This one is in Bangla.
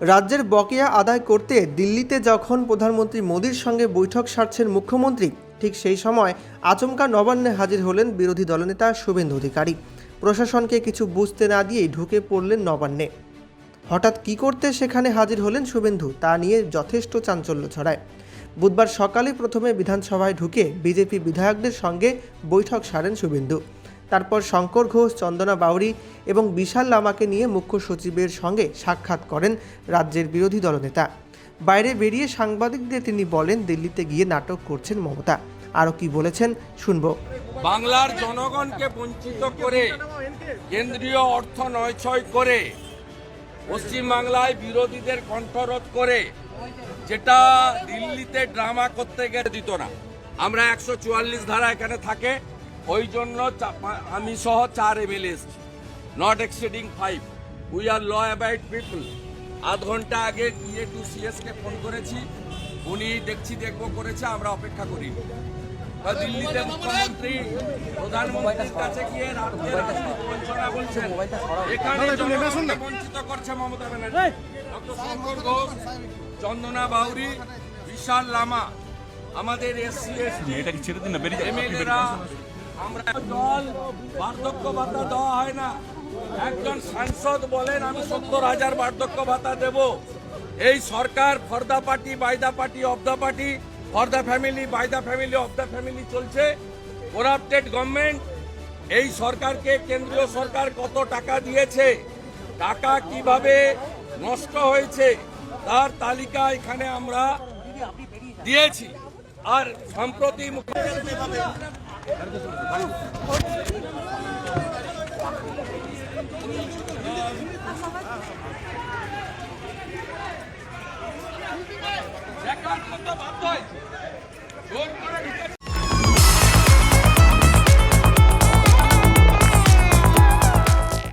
রাজ্যের বকেয়া আদায় করতে দিল্লিতে যখন প্রধানমন্ত্রী মোদীর সঙ্গে বৈঠক সারছেন মুখ্যমন্ত্রী, ঠিক সেই সময় আচমকা নবান্নে হাজির হলেন বিরোধী দলনেতা শুভেন্দু অধিকারী। প্রশাসনকে কিছু বুঝতে না দিয়েই ঢুকে পড়লেন নবান্নে। হঠাৎ কী করতে সেখানে হাজির হলেন শুভেন্দু, তা নিয়ে যথেষ্ট চাঞ্চল্য ছড়ায়। বুধবার সকালে প্রথমে বিধানসভায় ঢুকে বিজেপি বিধায়কদের সঙ্গে বৈঠক সারেন শুভেন্দু। তারপর শঙ্কর ঘোষ, চন্দনা বাউরি এবং বিশাল লামাকে নিয়ে মুখ্য সচিবের সঙ্গে সাক্ষাৎ করেন রাজ্যের বিরোধী দলনেতা। বাইরে বেরিয়ে সাংবাদিকদের তিনি বলেন, দিল্লিতে গিয়ে নাটক করছেন মমতা। আরও কি বলেছেন, শুনব। বাংলার জনগণকে বঞ্চিত করে, কেন্দ্রীয় অর্থ নয়ছয় করে, পশ্চিমবাংলায় বিরোধীদের কণ্ঠরোধ করে, যেটা দিল্লিতে ড্রামা করতে গেলে দিত না। আমরা একশো চুয়াল্লিশ ধারা এখানে থাকে ওই জন্য চা- আমি সহ চার এমএলএ এসছি। Not exceeding five we are law abide people আধ ঘণ্টা আগে ডিএ টু সিএসকে ফোন করেছি। উনি দেখছি দেখব করেছে আমরা অপেক্ষা করি। বা দিল্লিতে মুখ্যমন্ত্রী প্রধানমন্ত্রীর কাছে গিয়ে বঞ্চনা বলছেন। এখানে জনগণকে বঞ্চিত করছে মমতা ব্যানার্জি। ডক্টর শঙ্কর ঘোষ চন্দনা বাউরি বিশাল লামা। আমাদের এসসি এসটি এটাকে ছেড়ে দিন না? বেরিয়ে যান, এমএলএরা। আমরা দল, বার্ধক্য ভাতা দেওয়া হয় না। একজন সাংসদ বলেন, আমি সত্তর হাজার বার্ধক্য ভাতা দেব। এই সরকার for the party by the party of the party for family by the family of the family চলছে। করাপ্টেড গভর্নমেন্ট, এই সরকারকে কেন্দ্রীয় সরকার কত টাকা দিয়েছে? টাকা কীভাবে নষ্ট হয়েছে? তার তালিকা এখানে আমরা দিয়েছি। আর সম্প্রতি মুখ্যমন্ত্রী